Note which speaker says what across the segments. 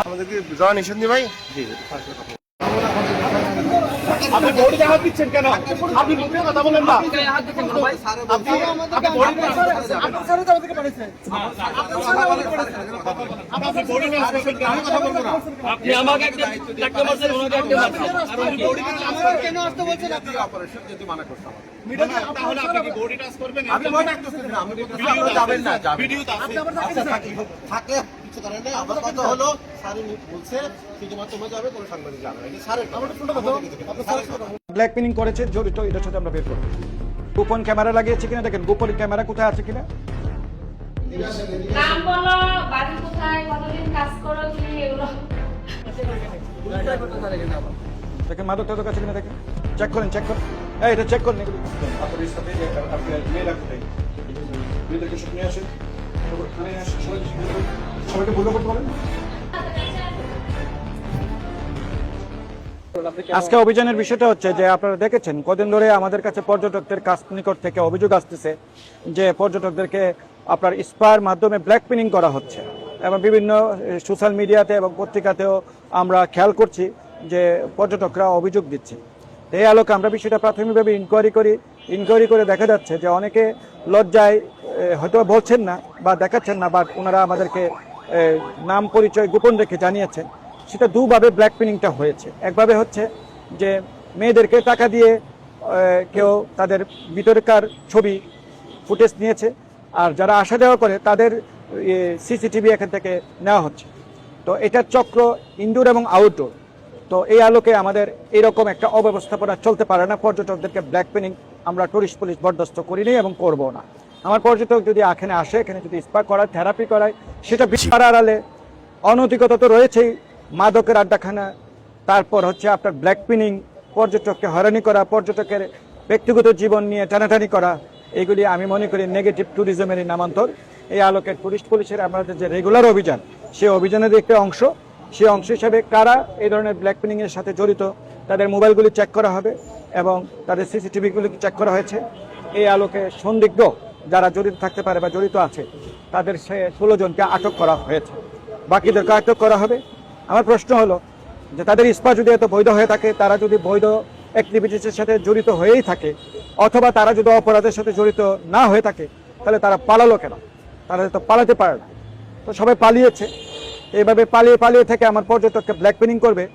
Speaker 1: আমাদেরকে যাওয়া নিষেধ নি ভাই?
Speaker 2: আপনি বডিতে হাত দিচ্ছেন কেন? আপনি মুখে কথা বলেন না। আপনি আপনি বডিতে। আপনি বডিতে হাত দিচ্ছেন কেন? আমি কথা বলব না।
Speaker 3: আপনি আমাকে একটা একটা মারছেন ওনাকে একটা মারছেন আর উনি
Speaker 2: তাহলে আপনি কি বডি টাচ করবেন?
Speaker 1: আপনি ভয় ডাকতেছেন না, আপনি আপনারা যাবেন না,
Speaker 2: ভিডিও তো আছে
Speaker 1: আচ্ছা, থাকলে থাকলে করার নেই। আমার কথা হলো, বলছে, শুধুমাত্র তোমরা যাবে, কোনো সাংবাদিক যাবে না। এটা স্যারের কথা। না।
Speaker 4: ব্ল্যাক পিনিং করেছে জড়িত এটার সাথে আমরা বের করব। গোপন ক্যামেরা লাগিয়েছে কিনা দেখেন গোপন ক্যামেরা কোথায় আছে কিনা?
Speaker 5: নাম বলো বাড়ি কোথায় কতদিন কাজ করো কি এগুলো?
Speaker 4: দেখেন মাদক টাদক আছে কিনা দেখেন। চেক করেন চেক করেন। এই এটা চেক করেন। এগুলো আপনার সাথে আপনার মেয়েরা কোথায়? মেয়েদেরকে সব নিয়ে আসেন। সবাই- আসেন, সবাই- সবাইকে করতে পারেন? আজকে অভিযানের বিষয়টা হচ্ছে যে আপনারা দেখেছেন, কদিন ধরে আমাদের কাছে পর্যটকদের কাছ নিকট থেকে অভিযোগ আসতেছে যে পর্যটকদেরকে আপনার স্পার মাধ্যমে ব্ল্যাক পিনিং করা হচ্ছে। এবং বিভিন্ন সোশ্যাল মিডিয়াতে এবং পত্রিকাতেও আমরা খেয়াল করছি যে পর্যটকরা অভিযোগ দিচ্ছে। এই আলোকে আমরা বিষয়টা প্রাথমিকভাবে ইনকোয়ারি করি। ইনকোয়ারি করে দেখা যাচ্ছে যে অনেকে লজ্জায় হয়তো বলছেন না বা দেখাচ্ছেন না বা ওনারা আমাদেরকে নাম পরিচয় গোপন রেখে জানিয়েছেন সেটা দুভাবে ব্ল্যাক পিনিংটা হয়েছে। একভাবে হচ্ছে যে মেয়েদেরকে টাকা দিয়ে কেউ তাদের ভিতরকার ছবি, ফুটেজ নিয়েছে। আর যারা আসা যাওয়া করে, তাদের সিসিটিভি এখান থেকে নেওয়া হচ্ছে। তো এটার চক্র ইনডোর এবং আউটডোর। তো এই আলোকে আমাদের এরকম একটা অব্যবস্থাপনা চলতে পারে না। পর্যটকদেরকে ব্ল্যাক পেনিং আমরা টুরিস্ট পুলিশ বরদাস্ত করিনি এবং করব না। আমার পর্যটক যদি এখানে আসে, এখানে যদি স্পা করায় থেরাপি করায়, সেটা বিচার আড়ালে। অনৈতিকতা তো রয়েছেই। মাদকের আড্ডাখানা, তারপর হচ্ছে আপনার ব্ল্যাক পিনিং পর্যটককে হয়রানি করা, পর্যটকের ব্যক্তিগত জীবন নিয়ে টানাটানি করা, এগুলি আমি মনে করি নেগেটিভ ট্যুরিজমেরই নামান্তর। এই আলোকে টুরিস্ট পুলিশের আমাদের যে রেগুলার অভিযান সেই অভিযানের একটি অংশ। সেই অংশ হিসাবে কারা এই ধরনের ব্ল্যাক পিনিং সাথে জড়িত, তাদের মোবাইলগুলি চেক করা হবে এবং তাদের সিসিটিভিগুলি চেক করা হয়েছে। এই আলোকে সন্দিগ্ধ যারা জড়িত থাকতে পারে বা জড়িত আছে, তাদের সে ষোলো জনকে আটক করা হয়েছে। বাকিদেরকে আটক করা হবে। আমার প্রশ্ন হলো যে তাদের ইস্পা যদি এত বৈধ হয়ে থাকে, তারা যদি বৈধ অ্যাক্টিভিটিসের সাথে জড়িত হয়েই থাকে, অথবা তারা যদি অপরাধের সাথে জড়িত না হয়ে থাকে, তাহলে তারা পালালো কেন? তারা তো পালাতে পারে না। তো সবাই পালিয়েছে। এইভাবে পালিয়ে পালিয়ে থেকে আমার পর্যটককে ব্ল্যাক পেনিং করবে।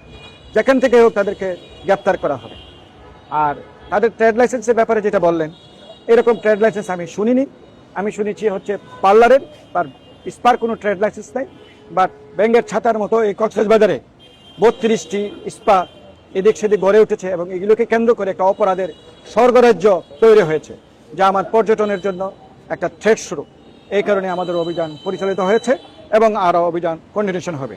Speaker 4: যেখান থেকে হোক তাদেরকে গ্রেপ্তার করা হবে। আর তাদের ট্রেড লাইসেন্সের ব্যাপারে যেটা বললেন এরকম ট্রেড লাইসেন্স আমি শুনিনি। আমি শুনেছি হচ্ছে পার্লারের বা স্পার কোনো ট্রেড লাইসেন্স নেই বাট ব্যাঙ্গের ছাতার মতো এই কক্সবাজারে বত্রিশটি স্পা এদিক সেদিক গড়ে উঠেছে এবং এগুলোকে কেন্দ্র করে একটা অপরাধের স্বর্গরাজ্য তৈরি হয়েছে, যা আমার পর্যটনের জন্য একটা থ্রেট শুরু এই কারণে আমাদের অভিযান পরিচালিত হয়েছে এবং আরও অভিযান কন্টিনিউশন হবে।